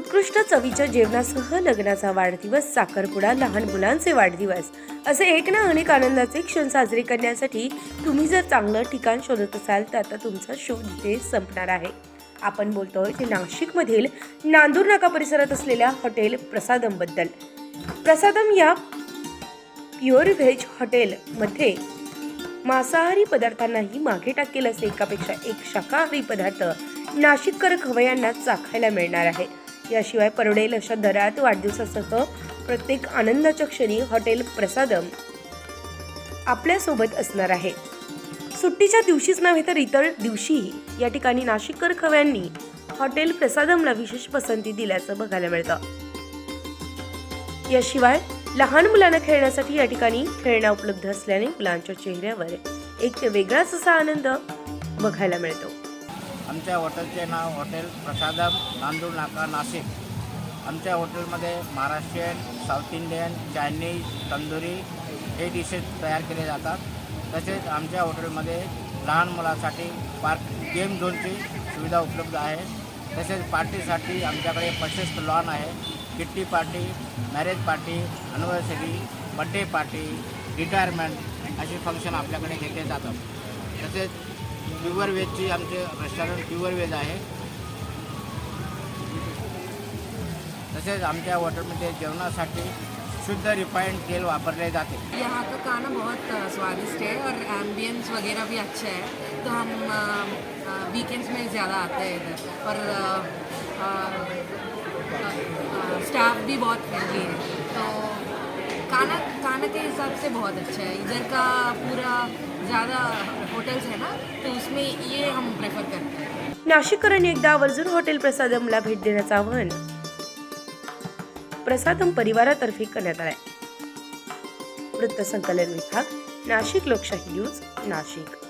उत्कृष्ट चवीच्या जेवणासह लग्नाचा वाढदिवस साखरपुडा लहान मुलांचे वाढदिवस. असे एक ना अनेक आनंदाचे क्षण साजरे करण्यासाठी तुम्ही जर चांगलं ठिकाण शोधत असाल तर आता तुमचा शोध इथे संपणार आहे. आपण बोलतोय ते नाशिकमधील नांदूर नाका परिसरात असलेल्या हॉटेल प्रसादमबद्दल प्रसादम या प्युअर व्हेज हॉटेलमध्ये मांसाहारी पदार्थांनाही मागे टाकेल असे एकापेक्षा एक शाकाहारी पदार्थ नाशिककर खवयांना चाखायला मिळणार आहे. याशिवाय परवडेल अशा दरात वाढदिवसासह प्रत्येक आनंदाच्या क्षणी हॉटेल प्रसादम आपल्यासोबत असणार आहे. सुट्टीच्या दिवशीच नव्हे तर इतर दिवशीही या ठिकाणी नाशिककर खव्यांनी हॉटेल प्रसादमला विशेष पसंती दिल्याचं बघायला मिळतं. याशिवाय लहान मुलांना खेळण्यासाठी या ठिकाणी खेळण्या उपलब्ध असल्याने मुलांच्या चेहऱ्यावर एक वेगळाच असा आनंद बघायला मिळतो. आमच्या हॉटेलचे नाव हॉटेल प्रसादम नांदूर नाका नाशिक. आमच्या हॉटेलमध्ये Maharashtrian south Indian Chinese tandoori हे डिशेस तयार केले जातात. तसेच आमच्या हॉटेलमध्ये लहान मुलांसाठी पार्क गेम झोनची सुविधा उपलब्ध आहे. तसेच पार्टीसाठी आमच्याकडे प्रशस्त लॉन आहे. Kitty party marriage party anniversary birthday party retirement अशी फंक्शन आपल्याकडे घेतले जातात. तसेच प्युअर व्हेजची आमचे रेस्टॉरंट प्युअर व्हेज आहे. तसेच आमच्या हॉटेलमध्ये जेवणासाठी शुद्ध रिफाइंड तेल वापरले जाते. यहाँ का खाना बहुत स्वादिष्ट है और एम्बियंस वगैरह भी अच्छा है। तो हम वीकेंड्स में ज़्यादा आते हैं इधर। और स्टाफ भी बहुत फ्रेंडली है। तो खाना खाना के हिसाब से बहुत अच्छा है। इधर का पूरा ज़्यादा होटल्स है ना तो उसमें ये हम प्रेफर करते हैं। नाशिककरांनी एकदा आवर्जून हॉटेल प्रसादमला भेट देण्याचं आवाहन प्रसादम परिवारातर्फे करण्यात आलंय. वृत्तसंकलन विभाग नाशिक लोकशाही न्यूज नाशिक.